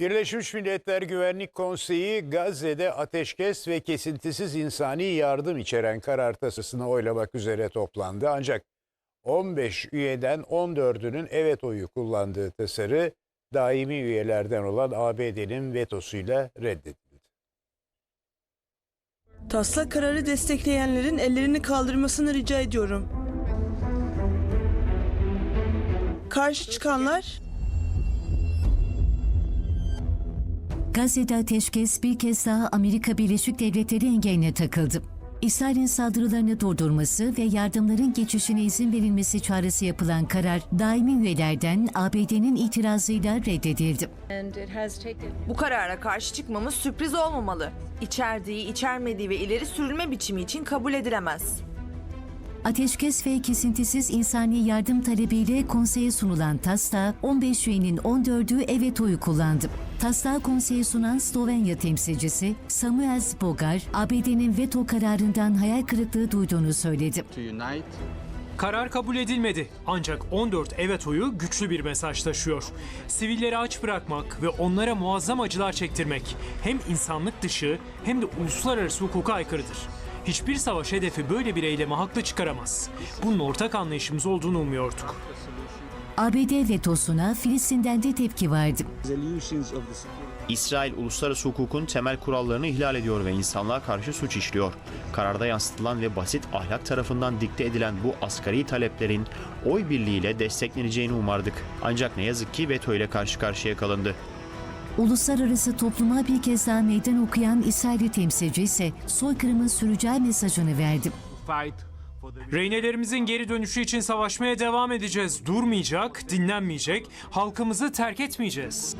Birleşmiş Milletler Güvenlik Konseyi Gazze'de ateşkes ve kesintisiz insani yardım içeren karar tasasını oylamak üzere toplandı. Ancak 15 üyeden 14'ünün evet oyu kullandığı tasarı daimi üyelerden olan ABD'nin vetosuyla reddedildi. Taslak kararı destekleyenlerin ellerini kaldırmasını rica ediyorum. Karşı çıkanlar Gazze'de ateşkes bir kez daha Amerika Birleşik Devletleri engeline takıldı. İsrail'in saldırılarını durdurması ve yardımların geçişine izin verilmesi çağrısı yapılan karar daimi üyelerden ABD'nin itirazıyla reddedildi. Bu karara karşı çıkmamız sürpriz olmamalı. İçerdiği, içermediği ve ileri sürülme biçimi için kabul edilemez. Ateşkes ve kesintisiz insani yardım talebiyle konseye sunulan taslağa 15 üyenin 14'ü evet oyu kullandı. Taslağı konseye sunan Slovenya temsilcisi Samuel Bogar, ABD'nin veto kararından hayal kırıklığı duyduğunu söyledi. Karar kabul edilmedi. Ancak 14 evet oyu güçlü bir mesaj taşıyor. Sivilleri aç bırakmak ve onlara muazzam acılar çektirmek hem insanlık dışı hem de uluslararası hukuka aykırıdır. Hiçbir savaş hedefi böyle bir eyleme haklı çıkaramaz. Bunun ortak anlayışımız olduğunu umuyorduk. ABD vetosuna Filistin'den de tepki vardı. İsrail uluslararası hukukun temel kurallarını ihlal ediyor ve insanlığa karşı suç işliyor. Kararda yansıtılan ve basit ahlak tarafından dikte edilen bu asgari taleplerin oy birliğiyle destekleneceğini umardık. Ancak ne yazık ki veto ile karşı karşıya kalındı. Uluslararası topluma bir kez daha meydan okuyan İsrail'i temsilci ise soykırımın süreceği mesajını verdi. Reynelerimizin geri dönüşü için savaşmaya devam edeceğiz. Durmayacak, dinlenmeyecek, halkımızı terk etmeyeceğiz.